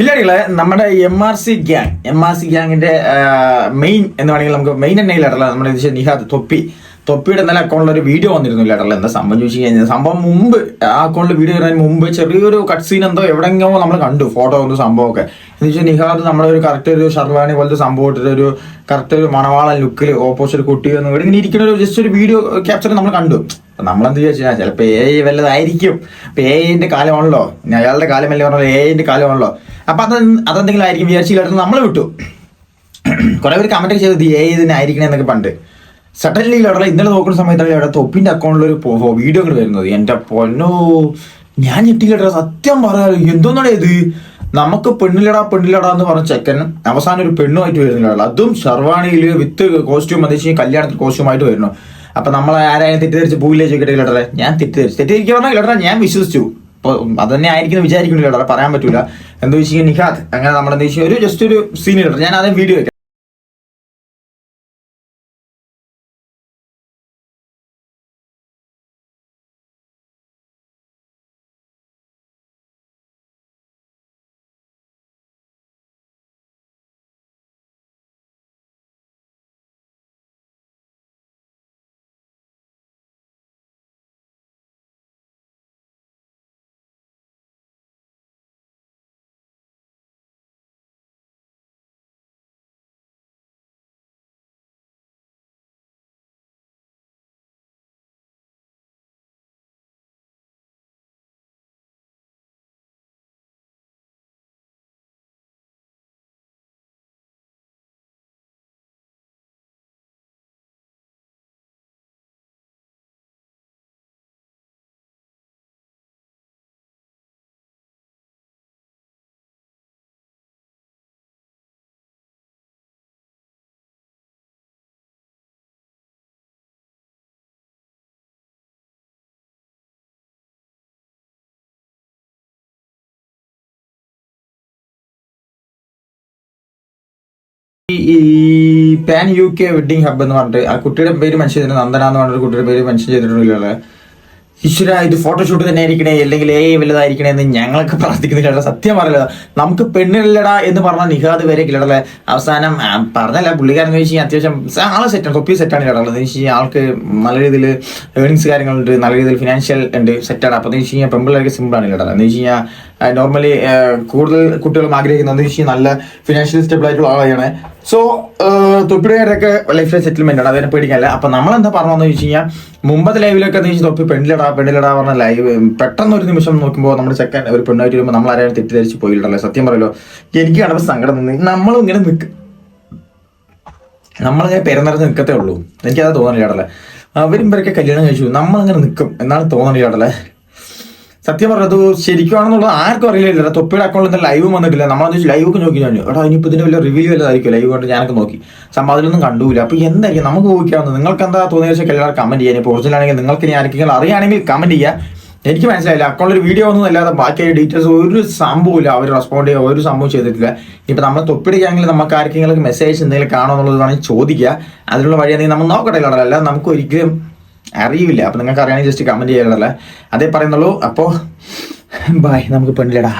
കില്ലാടികളെ നമ്മുടെ M R C gang M R C ഗ്യാങ്ങിന്റെ main എന്ന് വേണമെങ്കിൽ നമുക്ക് മെയിൻ എണ്ണയിൽ ഇടല. നമ്മുടെ നിഹാദ് തൊപ്പി. തൊപ്പിയുടെ നല്ല അക്കൗണ്ടിൽ ഒരു വീഡിയോ വന്നിരുന്നു ഇടല. എന്താ സംഭവം ചോദിച്ചു കഴിഞ്ഞാൽ സംഭവം മുമ്പ് ആ അക്കൗണ്ടിൽ വീഡിയോ വരാൻ മുമ്പ് ചെറിയൊരു കട്ട് സീൻ എന്തോ എവിടെയെങ്കിലോ നമ്മൾ കണ്ടു ഫോട്ടോ ഒന്ന് സംഭവമൊക്കെ. എന്ന് വെച്ചാൽ നിഹാദ് നമ്മുടെ ഒരു കറക്റ്റ് ഒരു ഷർവാണി പോലത്തെ സംഭവം ഇട്ടിട്ട് ഒരു കറക്റ്റ് ഒരു മണവാളൻ ലുക്കിൽ ഓപ്പോസിറ്റ് കുട്ടി എന്ന് ഇവിടെ ഇങ്ങനെ ഇരിക്കുന്ന ഒരു ജസ്റ്റ് ഒരു വീഡിയോ ക്യാപ്ചർ നമ്മൾ കണ്ടു. നമ്മളെന്ത് ചോദിച്ചാൽ ചിലപ്പോൾ എ ഐ വല്ലതായിരിക്കും ഇപ്പൊ എ ഐന്റെ കാലമാണല്ലോ. അയാളുടെ കാലമല്ലേ പറഞ്ഞാൽ എ ഐന്റെ കാലമാണല്ലോ. അപ്പൊ അത് അതെന്തെങ്കിലും ആയിരിക്കും വിചാരിച്ചില്ലായിരുന്നു നമ്മൾ വിട്ടു. കുറെ പേര് കമന്റ് ഒക്കെ ചെയ്തത് എ ഐ ഇതിനെ ആയിരിക്കണം എന്നൊക്കെ പണ്ട്. സഡൻലി ഇവിടെ ഇന്നലെ നോക്കുന്ന സമയത്താണ് ഇവിടെ തൊപ്പിന്റെ അക്കൗണ്ടിൽ ഒരു വീഡിയോ കൂടെ വരുന്നത്. എന്റെ പൊന്നോ ഞാൻ ഞെട്ടിക്കട്ടെ സത്യം പറയാലോ എന്തോന്നാണ് ഇത്? നമുക്ക് പെണ്ണിലടാ പെണ്ണിലടാ എന്ന് പറഞ്ഞ ചെക്കൻ അവസാനം ഒരു പെണ്ണുമായിട്ട് വരുന്നില്ല അതും ഷർവാണിയിൽ വിത്ത് കോസ്റ്റ്യൂം അതേ കല്യാണത്തിൽ കോസ്റ്റ്യൂമായിട്ട് വരുന്നു. അപ്പൊ നമ്മൾ ആരായാലും തെറ്റിദ്ധരിച്ച് പോയില്ലേ ചോദിക്കട്ടെ ഇല്ലട്ടെ ഞാൻ തെറ്റിദ്ധരിച്ചു. തെറ്റിദ്ധരിക്കുക പറഞ്ഞാൽ ഇല്ലട്ടെ ഞാൻ വിശ്വസിച്ചു. അപ്പൊ അത് തന്നെ ആയിരിക്കും വിചാരിക്കുന്നില്ല പറയാൻ പറ്റൂല. എന്താ വെച്ച് കഴിഞ്ഞാൽ നിഖാദ് അങ്ങനെ നമ്മുടെ എന്താ വെച്ചാൽ ഒരു ജസ്റ്റ് ഒരു ഇടട്ടെ. ഞാൻ ആദ്യം വീഡിയോ ഈ- pan U K wedding hub എന്ന് പറഞ്ഞിട്ട് ആ കുട്ടിയുടെ പേര് മെൻഷൻ ചെയ്തിട്ടുണ്ട് നന്ദന എന്ന് പറഞ്ഞൊരു കുട്ടിയുടെ പേര് മെൻഷൻ ചെയ്തിട്ടുണ്ടല്ലോ ഈശ്വര ഇത് ഫോട്ടോഷൂട്ട് തന്നെ ആയിരിക്കണേ അല്ലെങ്കിൽ ഏ വലുതായിരിക്കണേ എന്ന് ഞങ്ങളൊക്കെ പ്രാർത്ഥിക്കുന്നില്ല സത്യം പറയല നമുക്ക് പെണ്ണില്ലടാ എന്ന് പറഞ്ഞ നിഹാദ് വരെ കില്ലടല്ലേ അവസാനം പറഞ്ഞല്ല പുള്ളിക്കാരൻ വെച്ച് കഴിഞ്ഞാൽ അത്യാവശ്യം ആളെ സെറ്റാണ് തൊപ്പി സെറ്റാണ് കിടള്ളത് എന്ന് വെച്ച് കഴിഞ്ഞാൽ ആൾക്ക് നല്ല രീതിയിൽ ഏണിങ്സ് കാര്യങ്ങളുണ്ട് നല്ല രീതിയിൽ ഫിനാൻഷ്യൽ ഉണ്ട് സെറ്റാണ് അപ്പോൾ എന്ന് വെച്ച് കഴിഞ്ഞാൽ പെമ്പിള്ളേർക്ക് സിമ്പിളാണ് കിടന്നത് എന്ന് വെച്ച് കഴിഞ്ഞാൽ നോർമലി കൂടുതൽ കുട്ടികളും ആഗ്രഹിക്കുന്നത് എന്ന് വെച്ച് നല്ല ഫിനാൻഷ്യൽ സ്റ്റേബിൾ ആയിട്ടുള്ള ആളാണ്. സോ തൊപ്പിടുകാരൊക്കെ ലൈഫ് സെറ്റിൽമെന്റ് ആണ്. അതിനെ പേടിക്കാനില്ല. അപ്പൊ നമ്മൾ എന്താ പറഞ്ഞതെന്ന് വെച്ച് കഴിഞ്ഞാൽ മുമ്പത്തെ ലൈവിലൊക്കെ എന്ന് വെച്ചാൽ തൊപ്പി പെണ്ണിലടാ പെണ്ണിലടാ പറഞ്ഞ ലൈവ് പെട്ടെന്ന് ഒരു നിമിഷം നോക്കുമ്പോൾ നമ്മുടെ ചെക്കൻ ഒരു പെണ്ണായിട്ട് വരുമ്പോൾ നമ്മൾ ആരെയും തെറ്റിദ്ധരിച്ച് പോയില്ലല്ലോ. സത്യം പറയല്ലോ. എനിക്ക് കാണുമ്പോൾ സങ്കടം നിന്ന് നമ്മളും ഇങ്ങനെ നിൽക്കും നമ്മളിങ്ങനെ പെരുന്നറത്ത് നിൽക്കത്തേ ഉള്ളൂ. എനിക്കതാ തോന്നണില്ല അവരും ഇവരൊക്കെ കല്യാണം കഴിച്ചു. നമ്മളിങ്ങനെ നിൽക്കും എന്നാണ് തോന്നണില്ല സത്യം പറഞ്ഞത് ശരിക്കുവാണെന്നുള്ളത് ആർക്കും അറിയില്ല. തൊപ്പിയുടെ അക്കൗണ്ടിൽ ലൈവ് വന്നിട്ടില്ല. നമ്മളത് ലൈവ് ഒക്കെ നോക്കി ഞാൻ എടാ ഇനിയിപ്പോൾ ഇതിന്റെ വല്ല റിവ്യൂ വല്ലതായിരിക്കും ലൈവ് കൊണ്ട് ഞാനൊക്കെ നോക്കി. സംഭവം കണ്ടുമില്ല അപ്പൊ എന്തായിരിക്കും? നമുക്ക് നോക്കിയാവുന്നത് നിങ്ങൾക്ക് എന്താ തോന്നിയ വെച്ചാൽ എല്ലാവരും കമന്റ് ചെയ്യാൻ. ഇപ്പോൾ ഒറിജിനൽ ആണെങ്കിൽ നിങ്ങൾക്ക് ഇനി ആർക്കെങ്കിലും അറിയാണെങ്കിൽ കമന്റ് ചെയ്യുക എനിക്ക് മനസ്സിലായില്ല. അക്കൗണ്ടിൽ ഒരു വീഡിയോ ഒന്നും അല്ലാതെ ബാക്കി ഡീറ്റെയിൽസ് ഒരു സംഭവമില്ല അവർ റെസ്പോണ്ട് ചെയ്യുക ഒരു സംഭവം ചെയ്തിട്ടില്ല. ഇപ്പൊ നമ്മൾ തൊപ്പിടിക്കാണെങ്കിൽ നമുക്ക് ആർക്കെങ്കിലും മെസ്സേജ് എന്തെങ്കിലും കാണോ എന്നുള്ളത് വേണമെങ്കിൽ ചോദിക്കുക. അതിനുള്ള വഴി എന്തെങ്കിലും നമ്മൾ നോക്കട്ടെ അല്ലാതെ നമുക്ക് ഒരിക്കലും അറിയില്ല. അപ്പൊ നിങ്ങൾക്ക് അറിയാണെങ്കിൽ ജസ്റ്റ് കമന്റ് ചെയ്യാനുള്ളതല്ല? അതേ പറയുന്നുള്ളൂ. അപ്പോ ബൈ നമുക്ക് പെണ്ണില്ലടാ.